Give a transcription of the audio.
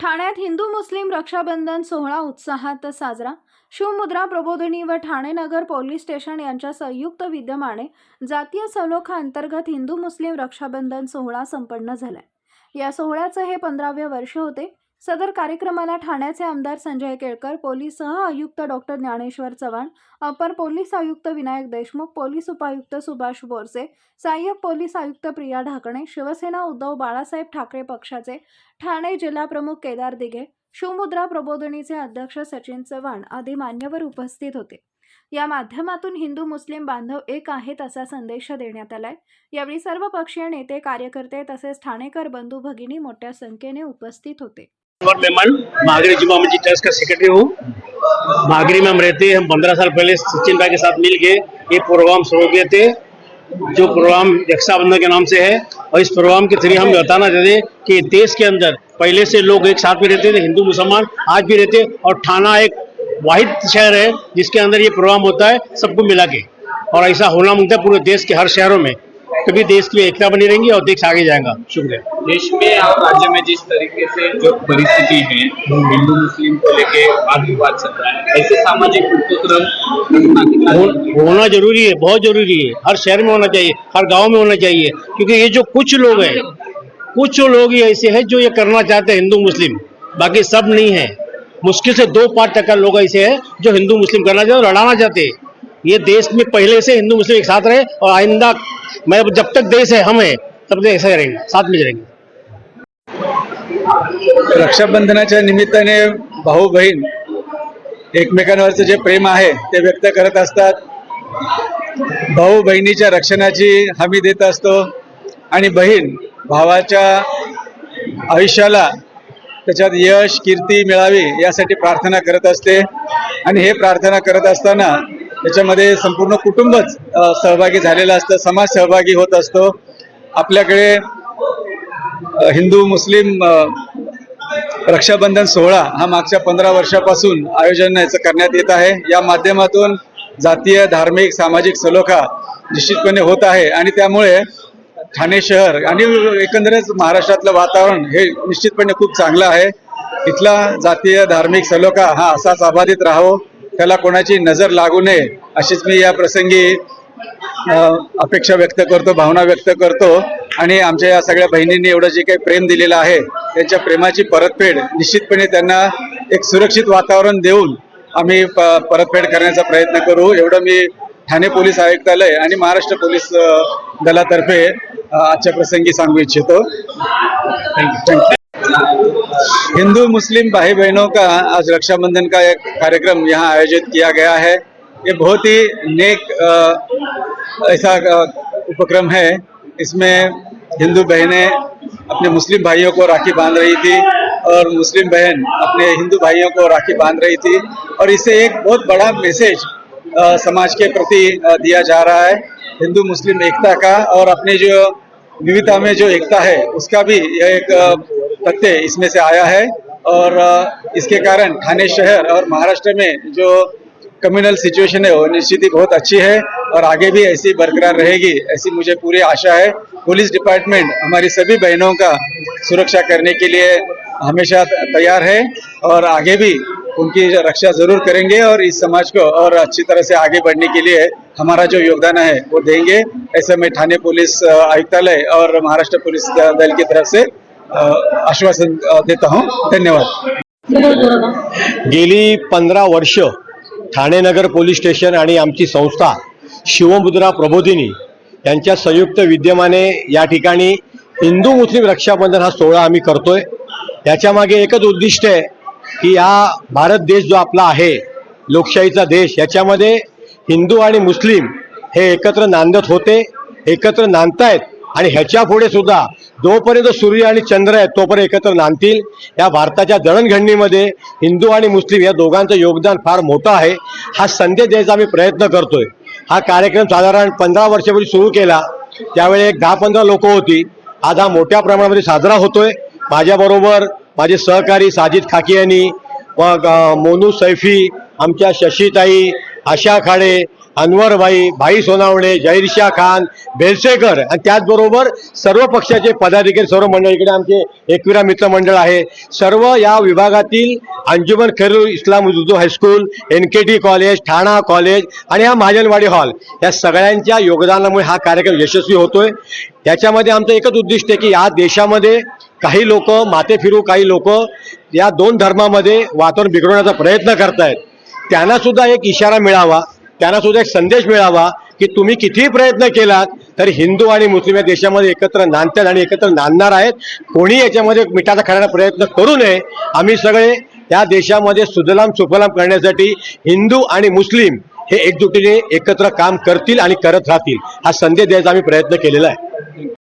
ठाण्यात हिंदू मुस्लिम रक्षाबंधन सोहळा उत्साहात साजरा. शिवमुद्रा प्रबोधिनी व ठाणे नगर पोलीस स्टेशन यांच्या संयुक्त विद्यमाने जातीय सलोखाअंतर्गत हिंदू मुस्लिम रक्षाबंधन सोहळा संपन्न झालाय. या सोहळ्याचं हे पंधरावे वर्ष होते. सदर कार्यक्रमाला ठाण्याचे आमदार संजय केळकर पोलीस सह आयुक्त डॉक्टर ज्ञानेश्वर चव्हाण अपर पोलीस आयुक्त विनायक देशमुख पोलीस उपायुक्त सुभाष बोरसे सहाय्यक पोलीस आयुक्त प्रिया ढाकणे शिवसेना उद्धव बाळासाहेब ठाकरे पक्षाचे ठाणे जिल्हाप्रमुख केदार दिघे शिवमुद्रा प्रबोधिनीचे अध्यक्ष सचिन चव्हाण आदी मान्यवर उपस्थित होते. या माध्यमातून हिंदू मुस्लिम बांधव एक आहेत असा संदेश देण्यात आलाय. यावेळी सर्व पक्षीय नेते कार्यकर्ते तसेच ठाणेकर बंधू भगिनी मोठ्या संख्येने उपस्थित होते. और मेमन जुमा मस्जिद ट्रस्ट का सेक्रेटरी हूँ। भागरी में हम रहते हैं, हम पंद्रह साल पहले सचिन भाई के साथ मिल के ये प्रोग्राम शुरू किए थे, जो प्रोग्राम रक्षाबंधन के नाम से है। और इस प्रोग्राम के थ्रू हम बताना चाहते कि देश के अंदर पहले से लोग एक साथ में रहते थे, हिंदू, मुसलमान, आज भी रहते और थाना एक वाहिद शहर है, जिसके अंदर ये प्रोग्राम होता है, सबको मिला के। और ऐसा होना है पूरे देश के हर शहरों में। तभी देश की एकता बनी रहेंगी और देश आगे जाएगा। शुक्रिया। देश में और राज्य में जिस तरीके से जो परिस्थिति है हिंदू मुस्लिम को लेके वाद विवाद चल रहा है ऐसे सामाजिक उपक्रम? होना ज़रूरी है बहुत ज़रूरी है। हर शहर में होना चाहिए हर गाँव में होना चाहिए क्योंकि ये जो कुछ लोग हैं कुछ लोग ही ऐसे हैं जो ये करना चाहते हैं हिंदू मुस्लिम। बाकी सब नहीं है। मुश्किल से दो पाँच टका लोग ऐसे हैं जो हिंदू मुस्लिम करना चाहते हैं और लड़ाना चाहते हैं। ये देश में पहले से हिंदू मुस्लिम एक साथ रहे और आइंदा मैं जब तक देश है हम है तब तक ऐसे रहेंगे साथ में रहेंगे। रक्षाबंधनाच्या निमित्ताने भाऊ बहीण एकमेकांवरचं जे प्रेम आहे ते व्यक्त करत असतात. भाऊ बहिणीच्या रक्षणाची हमी देत असतो आणि बहीण भावाच्या आयुष्याला त्याच्यात यश कीर्ती मिळावी यासाठी प्रार्थना करत असते. आणि हे प्रार्थना करत असताना त्याच्यामध्ये संपूर्ण कुटुंबच सहभागी झालेलं असतं समाज सहभागी होत असतो. आपल्याकडे हिंदू मुस्लिम रक्षाबंधन सोहळा हा मागच्या पंधरा वर्षापासून आयोजन याचं करण्यात येत आहे. या माध्यमातून जातीय धार्मिक सामाजिक सलोखा निश्चितपणे होत आहे आणि त्यामुळे ठाणे शहर आणि एकंदरच महाराष्ट्रातलं वातावरण हे निश्चितपणे खूप चांगलं आहे. इथला जातीय धार्मिक सलोखा हा असाच अबाधित राहावं. त्याला कोणाची नजर लागू नये अशीच मी या प्रसंगी अपेक्षा व्यक्त करतो भावना व्यक्त करतो. आणि आमच्या या सगळ्या बहिणींनी एवढं जे काही प्रेम दिलेलं आहे त्यांच्या प्रेमाची परतफेड निश्चितपणे त्यांना एक सुरक्षित वातावरण देऊन आम्ही प- परतफेड करण्याचा प्रयत्न करू. एवढं मी ठाणे पोलीस आयुक्तालय आणि महाराष्ट्र पोलीस दलातर्फे आजच्या प्रसंगी सांगू इच्छितो. थँक्यू थँक्यू हिंदू मुस्लिम भाई बहनों का आज रक्षाबंधन का एक कार्यक्रम यहाँ आयोजित किया गया है। ये बहुत ही नेक ऐसा उपक्रम है। इसमें हिंदू बहनें अपने मुस्लिम भाइयों को राखी बाँध रही थी और मुस्लिम बहन अपने हिंदू भाइयों को राखी बाँध रही थी और इसे एक बहुत बड़ा मैसेज समाज के प्रति दिया जा रहा है। हिंदू मुस्लिम एकता का और अपने जो विविधता में जो एकता है, उसका भी एक तथ्य इसमें से आया है और इसके कारण ठाणे शहर और महाराष्ट्र में जो कम्युनल सिचुएशन है वो निश्चित ही बहुत अच्छी है और आगे भी ऐसी बरकरार रहेगी, ऐसी मुझे पूरी आशा है। पुलिस डिपार्टमेंट हमारी सभी बहनों का सुरक्षा करने के लिए हमेशा तैयार है और आगे भी उनकी रक्षा ज़रूर करेंगे और इस समाज को और अच्छी तरह से आगे बढ़ने के लिए हमारा जो योगदान है वो देंगे। ऐसे में थाने पुलिस आयुक्तालय और महाराष्ट्र पुलिस दल की तरफ़ से आश्वासन अ, देता हूँ धन्यवाद. गेली पंधरा वर्ष ठाणे नगर पोलीस स्टेशन आणि आमची संस्था शिवमुद्रा प्रबोधिनी यांच्या संयुक्त विद्यमाने या ठिकाणी हिंदू मुस्लिम रक्षाबंधन हा सोहळा आम्ही करतोय. याच्यामागे एकच उद्दिष्ट आहे की हा भारत देश जो आपला आहे लोकशाहीचा देश याच्यामध्ये हिंदू आणि मुस्लिम हे एकत्र नांदत होते एकत्र नांदतायत. आणि ह्याच्या पुढे सुद्धा जोपर्यंत सूर्य आणि चंद्र आहेत तोपर्यंत एकत्र नांदतील. या भारताच्या जडणघडणीमध्ये हिंदू आणि मुस्लिम या दोघांचं योगदान फार मोठं आहे. हा संदेश द्यायचा आम्ही प्रयत्न करतोय. हा कार्यक्रम साधारण पंधरा वर्षापूर्वी सुरू केला. त्यावेळी एक दहा पंधरा लोक होती. आज हा मोठ्या प्रमाणामध्ये साजरा होतोय. माझ्याबरोबर माझे सहकारी साजिद खाकी यांनी मग मोनू सैफी आमच्या शशीताई आशा खाडे अनवरबाई भाई सोनावणे जहीरशाह खान बेलसेकर. आणि त्याचबरोबर सर्व पक्षाचे पदाधिकारी सर्व मंडळ. इकडे आमचे एकविरा मित्रमंडळ आहे. सर्व या विभागातील Anjuman Khairul Islam Urdu high school N K T college Thana college आणि हा महाजनवाडी हॉल या सगळ्यांच्या योगदानामुळे हा कार्यक्रम यशस्वी होतोय. त्याच्यामध्ये आमचं एकच उद्दिष्ट आहे की या देशामध्ये काही लोक माते फिरू काही लोक या दोन धर्मामध्ये वातावरण बिघडवण्याचा प्रयत्न करतायत. त्यांना सुद्धा एक इशारा मिळावा. त्यांना सुद्धा एक संदेश मिळावा की तुम्ही कितीही प्रयत्न केलात तर हिंदू आणि मुस्लिम या देशामध्ये एकत्र नांदतात आणि एकत्र नांदणार आहेत. कोणी याच्यामध्ये मिठाचा खाण्याचा प्रयत्न करू नये. आम्ही सगळे या देशामध्ये सुजलाम सुफलाम करण्यासाठी हिंदू आणि मुस्लिम हे एकजुटीने एकत्र काम करतील आणि करत राहतील. हा संदेश द्यायचा आम्ही प्रयत्न केलेला आहे.